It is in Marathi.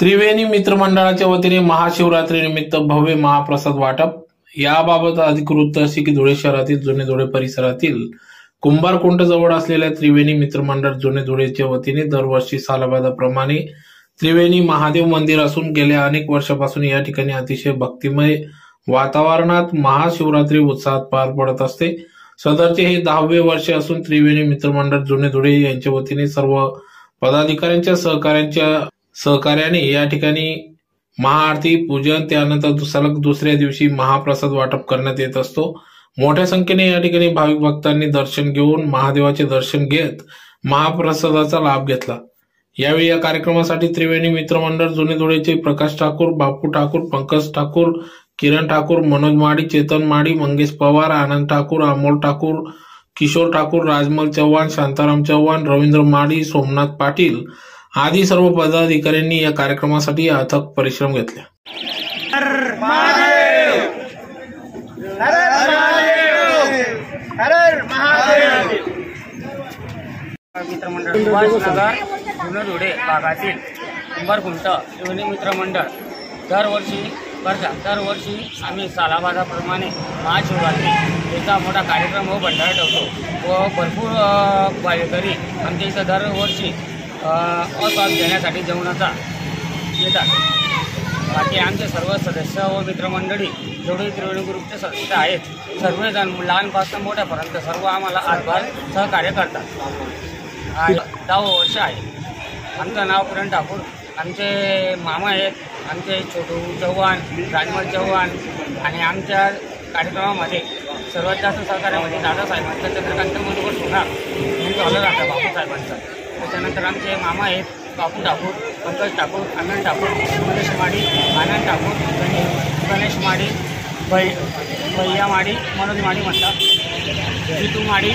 त्रिवेणी मित्रमंडळाच्या वतीने महाशिवरात्री निमित्त भव्य महाप्रसाद वाटप. याबाबत अधिकृत अशी की धुळे शहरातील जुने धुळे परिसरातील कुंभारकुंट जवळ असलेल्या त्रिवेणी मित्रमंडळ जुने धुळेच्या वतीने दरवर्षी सालाबादाप्रमाणे त्रिवेणी महादेव मंदिर असून गेल्या अनेक वर्षापासून या ठिकाणी अतिशय भक्तिमय वातावरणात महाशिवरात्री उत्साहात पार पडत असते. सदरचे हे दहावे वर्ष असून त्रिवेणी मित्रमंडळ जुने धुळे यांच्या वतीने सर्व पदाधिकाऱ्यांच्या सहकाऱ्यांच्या सहकार्याने या ठिकाणी महाआरती पूजन त्यानंतर सलग दुसऱ्या दिवशी महाप्रसाद वाटप करण्यात येत असतो. मोठ्या संख्येने या ठिकाणी भाविक भक्तांनी दर्शन घेऊन महादेवाचे दर्शन घेत महाप्रसादाचा लाभ घेतला. यावेळी या कार्यक्रमासाठी त्रिवेणी मित्रमंडळ जुने धुळेचे प्रकाश ठाकूर बापू ठाकूर पंकज ठाकूर किरण ठाकूर मनोज माडी चेतन माडी मंगेश पवार आनंद ठाकूर अमोल ठाकूर किशोर ठाकूर राजमल चव्हाण शांताराम चव्हाण रवींद्र माडी सोमनाथ पाटील आदी सर्व पदाधिकाऱ्यांनी या कार्यक्रमासाठी अथक परिश्रम घेतले. मित्रमंडळ भागातील कुंभारकुंट शिवनी मित्रमंडळ दरवर्षी करतात दरवर्षी आम्ही सालाबादाप्रमाणे महाशिवरात्री याचा मोठा कार्यक्रम व भंडारा ठेवतो. व भरपूर अ, आमच्या इथं दरवर्षी अ, अस्वाद घेण्यासाठी जेवणाचा येतात. बाकी आमचे सर्व सदस्य व मित्रमंडळी जेवढे त्रिवेणी ग्रुपचे सदस्य आहेत सर्वजण लहानपासून मोठ्यापर्यंत सर्व आम्हाला आजभार सहकार्य करतात. आणि दहा वर्ष आहे. आमचं नाव किरण ठाकूर. आमचे मामा आहेत. आमचे छोटू चव्हाण राजमल चव्हाण आणि आमच्या कार्यक्रमामध्ये सर्वात जास्त सहकार्यामध्ये दादासाहेबांचं चंद्रकांत मधुकर सोनार म्हणून चालू जातं बापूसाहेबांचं. त्याच्यानंतर आमचे मामा आहेत बापू ठाकूर पंकज ठाकूर आनंद ठाकूर गणेश माडी आनंद ठाकूर गणेश गणेश माडी भै भैया माडी मनोज माडी म्हणतात जितू माडी